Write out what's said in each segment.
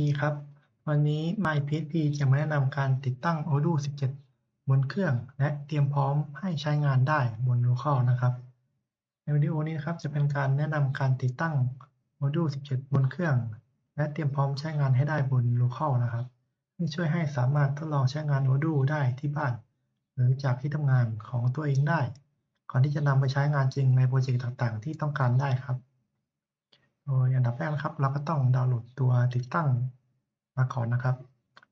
ดีครับ วันนี้ MyPHP จะมาแนะนำการติดตั้ง Odoo 17 บนเครื่อง และเตรียมพร้อมให้ใช้งานได้บน Local นะครับ ในวิดีโอนี้นะครับจะเป็นการแนะนำการติดตั้ง Odoo 17 บนเครื่อง และเตรียมพร้อมใช้งานให้ได้บน Local นะครับเพื่อช่วยให้สามารถทดลองใช้งาน Odoo ได้ที่บ้าน หรือจากที่ทำงานของตัวเองได้ ก่อนที่จะนำไปใช้งานจริงในโปรเจกต์ต่างๆ ที่ต้องการได้ครับ โดยอันดับแรกนะครับ เราก็ต้องดาวน์โหลดตัวติดตั้งมาก่อนนะครับ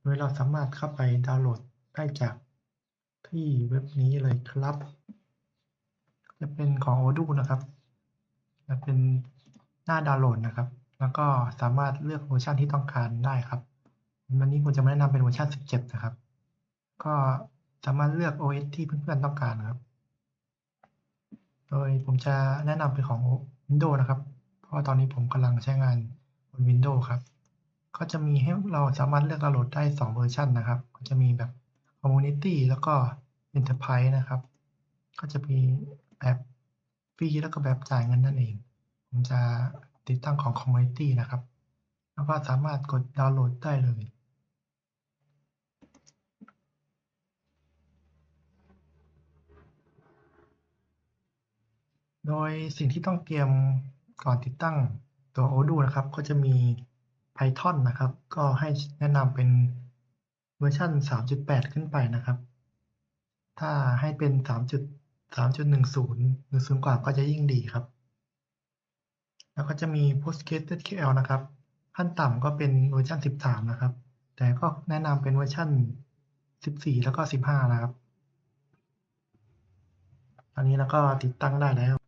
โดยเราสามารถเข้าไปดาวน์โหลดได้จากที่เว็บนี้เลยครับ จะเป็นของ Odoo นะครับจะเป็นหน้าดาวน์โหลดนะครับ แล้วก็สามารถเลือกเวอร์ชันที่ต้องการได้ครับวันนี้ผมจะมาแนะนำเป็นเวอร์ชัน17 นะครับ ก็สามารถเลือก OS ที่เพื่อนๆต้องการนะครับ โดยผมจะแนะนำเป็นของ Windows นะครับ เพราะตอนนี้ผมกำลังใช้งานบน Windows ครับ ก็จะมีให้เราสามารถเลือกดาวน์โหลดได้ 2 เวอร์ชันนะครับ ก็จะมีแบบ Community แล้วก็ Enterprise นะครับ ก็จะมีแบบฟรีแล้วก็แบบจ่ายเงินนั่นเอง ผมจะติดตั้งของ Community นะครับ แล้วก็สามารถกดดาวน์โหลดได้เลยโดยสิ่งที่ต้องเตรียม ก่อนติดตั้งตัว Odoo นะครับ ก็จะมี Python นะครับ ก็ให้แนะนำเป็นเวอร์ชัน3.8 ขึ้นไปนะครับ ถ้าให้เป็น 3.3.10 หรือสูงกว่าก็จะยิ่งดีครับ แล้วก็จะมี PostgreSQL นะครับ ขั้นต่ำก็เป็นเวอร์ชัน13 นะครับ แต่ก็แนะนำเป็นเวอร์ชัน14 แล้วก็ 15 นะครับ ตอนนี้เราก็ติดตั้งได้แล้ว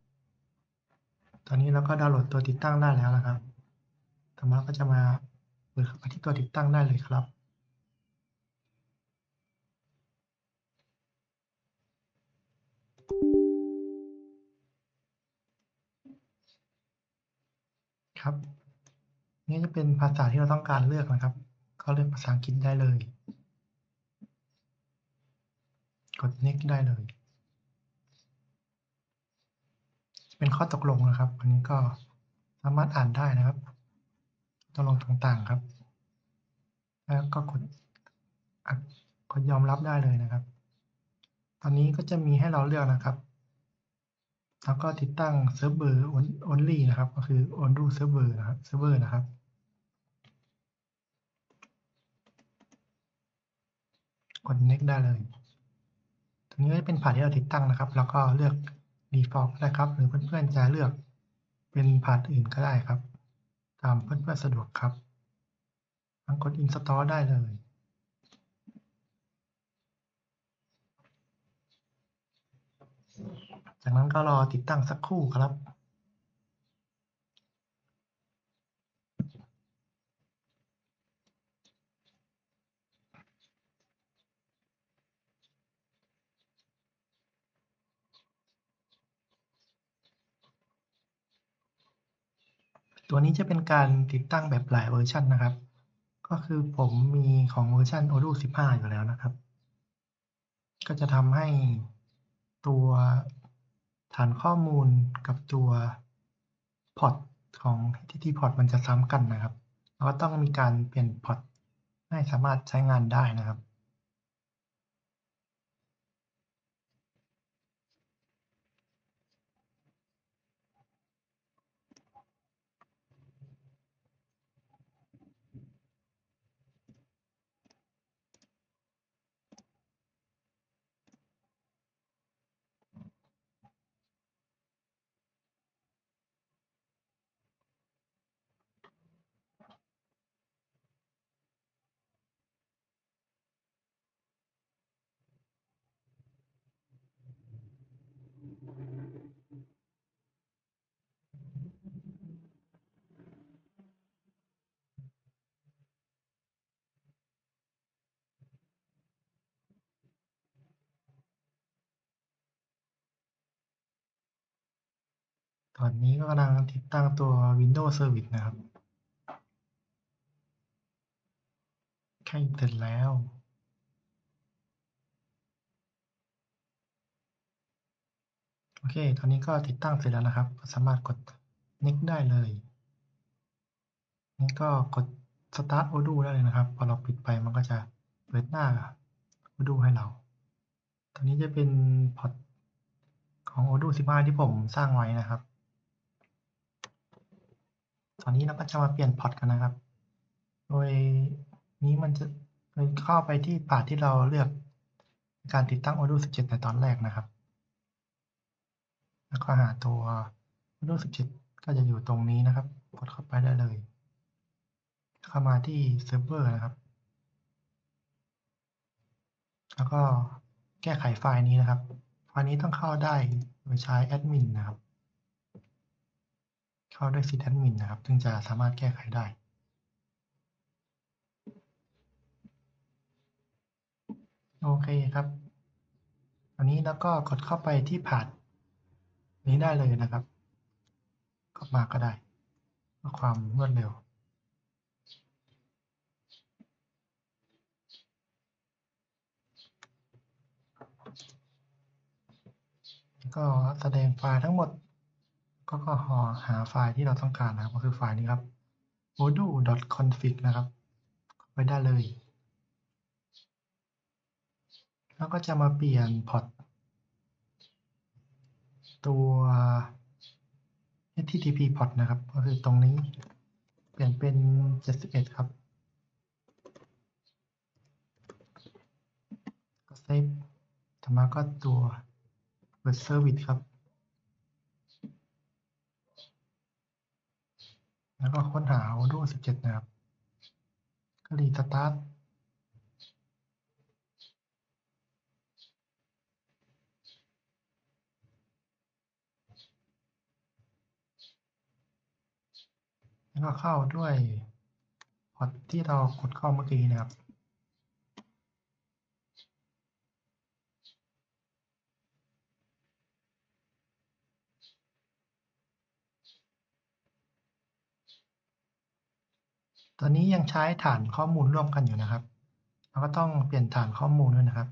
อนนี้เราก็ดาวน์โหลดตัวติดตั้งได้แล้วนะครับต่อมาก็จะมาเปิดเข้าไปที่ตัวติดตั้งได้เลยครับครับนี่จะเป็นภาษาที่เราต้องการเลือกนะครับ ก็เลือกภาษาอังกฤษได้เลย กด next ได้เลย เป็น ข้อตกลงนะครับ อันนี้ก็สามารถอ่านได้นะครับตกลงต่างๆครับ แล้วก็กดกดยอมรับได้เลยนะครับ ตอนนี้ก็จะมีให้เราเลือกนะครับ แล้วก็ติดตั้งเซิร์ฟเวอร์ only นะครับ ก็คือ Odoo server นะครับเซิร์ฟเวอร์นะครับกด next ได้เลย ตรงนี้ก็จะเป็นผ่านที่เราติดตั้งนะครับ แล้วก็เลือก default นะครับ หรือเพื่อนๆจะเลือกเป็นผ่านอื่นก็ได้ครับ ตามเพื่อนๆสะดวกครับทั้งกด install ได้เลยจากนั้นก็รอติดตั้งสักครู่ครับ ตัวนี้จะเป็นการติดตั้งแบบหลายเวอร์ชันนะครับ ก็คือผมมีของเวอร์ชัน Odoo 15 อยู่แล้วนะครับ ก็จะทำให้ตัวฐานข้อมูลกับตัวพอร์ตของ HTTP port มันจะซ้ำกันนะครับแล้วก็ต้องมีการเปลี่ยนพอร์ตให้สามารถใช้งานได้นะครับ ตอนนี้ก็กำลังติดตั้งตัว Windows Service นะครับใกล้เสร็จแล้ว โอเค ตอนนี้ก็ติดตั้งเสร็จแล้วนะครับ สามารถกด next ได้เลย นี่ก็กด Start Odoo ได้เลยนะครับ พอเราปิดไปมันก็จะเปิดหน้า Odoo ให้เรา ตอนนี้จะเป็นพอร์ตของ Odoo 15 ที่ผมสร้างไว้นะครับ ตอนนี้เราก็จะมาเปลี่ยนพอร์ตกันนะครับ โดยนี้มันจะเข้าไปที่พาร์ทที่เราเลือกการติดตั้ง Odoo 17 ในตอนแรกนะครับ แล้วก็หาตัว Odoo 17 ก็จะอยู่ตรงนี้นะครับ กดเข้าไปได้เลย เข้ามาที่เซิร์ฟเวอร์นะครับ แล้วก็แก้ไขไฟล์นี้นะครับ ไฟล์นี้ต้องเข้าได้โดยใช้แอดมินนะครับ เข้าด้วยสิทธิ์แอดมินนะครับ ถึงจะสามารถแก้ไขได้โอเคครับ อันนี้แล้วก็กดเข้าไปที่พาร์ท นี้ได้เลยนะครับกดมาก็ได้เพื่อความรวดเร็ว ก็แสดงไฟล์ทั้งหมด ก็ก็หาหาไฟล์ที่เราต้องการนะครับก็คือไฟล์นี้ครับ odoo.config นะครับเข้ไปได้เลย แล้วก็จะมาเปลี่ยนพอร์ต ตัว http port นะครับ ก็คือตรงนี้ เปลี่ยนเป็น 71 ครับ ก็เซฟต่อมาก็ตัวเปิดเซอร์วิสครับ แล้วก็ค้นหา Odoo 17 นะครับ ก็รีสตาร์ท ก็เข้าด้วยพอร์ตที่เรากดเข้าเมื่อกี้นะครับตอนนี้ยังใช้ฐานข้อมูลร่วมกันอยู่นะครับเราก็ต้องเปลี่ยนฐานข้อมูลด้วยนะครับ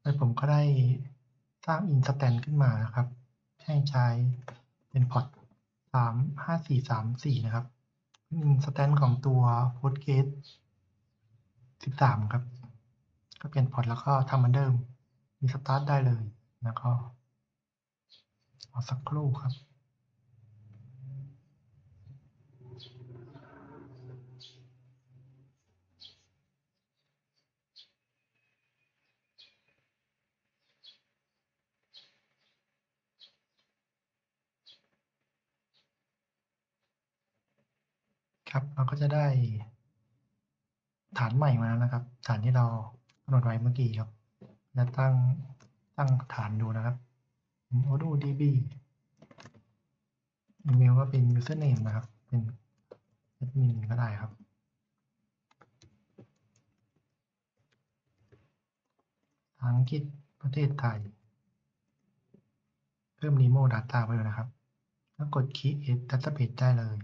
โดยผมก็ได้สร้าง instance ขึ้นมานะครับ ให้ใช้เป็นพอร์ตสามห้าสี่สามสี่นะครับ เป็น instance ของตัวโพสเกตสิบสามครับ ก็เปลี่ยนพอร์ตแล้วก็ทำเหมือนเดิม มีสตาร์ทได้เลยแล้วก็รอสักครู่ครับ ครับเราก็จะได้ ฐานใหม่มาแล้วนะครับ ฐานที่เรากำหนดไว้เมื่อกี้ครับจะตั้งตั้งฐานดูนะครับ odoo db อีเมลก็เป็น username นะครับ เป็น admin ก็ได้ครับภาษาอังกฤษประเทศไทย เพิ่ม Nemo Data ไปเลยนะครับ แล้วกด create database ได้เลย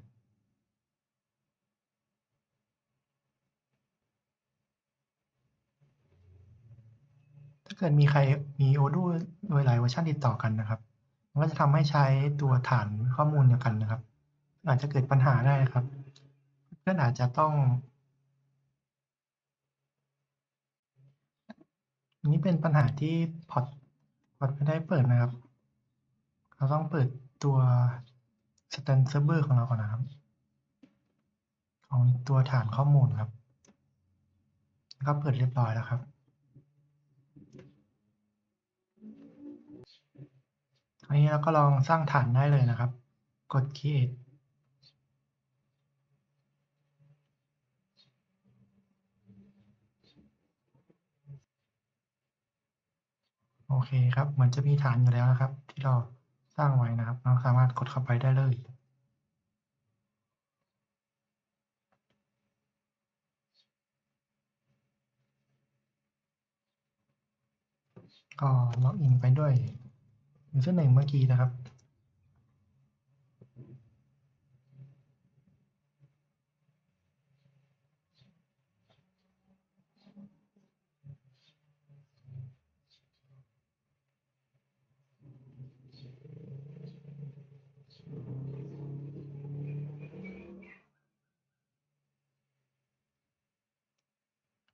เกิดมีใครมี Odoo โดยหลายเวอร์ชันติดต่อกันนะครับมันก็จะทำให้ใช้ตัวฐานข้อมูลเดียวกันนะครับ อาจจะเกิดปัญหาได้นะครับ เพื่อนอาจจะต้องนนี้เป็นปัญหาที่พอร์ตพอร์ตไม่ได้เปิดนะครับ เราต้องเปิดตัว stand server ของเราก่อนนะครับ ของตัวฐานข้อมูลครับ ก็เปิดเรียบร้อยแล้วครับ อันนี้เราก็ลองสร้างฐานได้เลยนะครับ กด create โอเคครับ เหมือนจะมีฐานอยู่แล้วนะครับ ที่เราสร้างไว้นะครับ เราสามารถกดเข้าไปได้เลยก็ล็อกอินไปด้วย เส้นหนึ่งเมื่อกี้นะครับ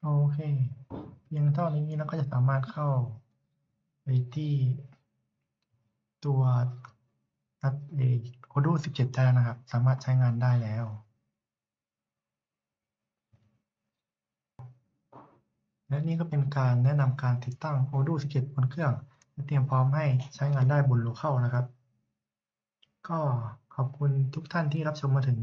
โอเค เพียงเท่านี้เราก็จะสามารถเข้าไปที่ ตัวนัดเอโอดู17 ได้แล้วนะครับ สามารถใช้งานได้แล้ว และนี่ก็เป็นการแนะนำการติดตั้ง Odoo 17 บนเครื่องและเตรียมพร้อมให้ใช้งานได้บนโลเคอลนะครับ ก็ขอบคุณทุกท่านที่รับชมมาถึง